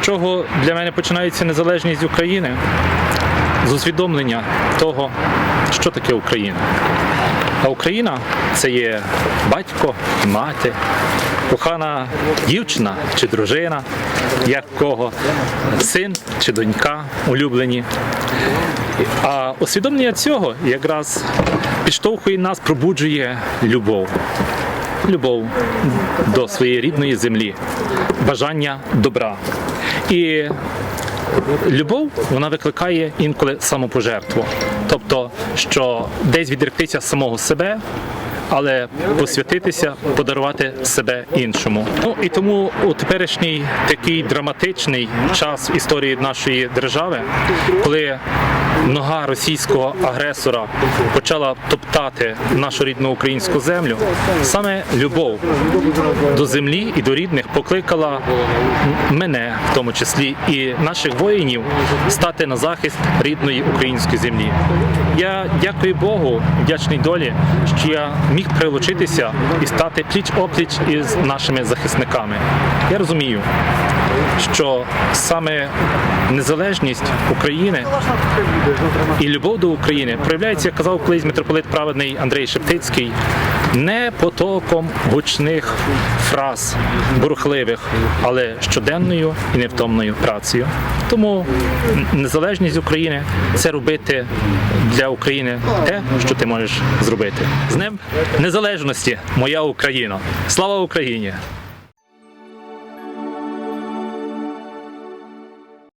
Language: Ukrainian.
чого для мене починається незалежність України? З усвідомлення того, що таке Україна. А Україна це є батько, мати, кохана дівчина чи дружина, як кого, син чи донька улюблені. А усвідомлення цього якраз підштовхує нас, пробуджує любов. Любов до своєї рідної землі, бажання добра. І любов вона викликає інколи самопожертву. Тобто, що десь відректися самого себе, але посвятитися, подарувати себе іншому. Ну і тому у теперішній такий драматичний час історії нашої держави, коли нога російського агресора почала топтати нашу рідну українську землю, саме любов до землі і до рідних покликала мене, в тому числі і наших воїнів, стати на захист рідної української землі. Я дякую Богу, вдячний долі, що я міг прилучитися і стати пліч опліч із нашими захисниками. Я розумію, що саме незалежність України і любов до України проявляється, як казав колись митрополит праведний Андрій Шептицький, не потоком гучних фраз бурхливих, але щоденною і невтомною працею. Тому незалежність України це робити для України те, що ти можеш зробити. З ним незалежності, моя Україна. Слава Україні!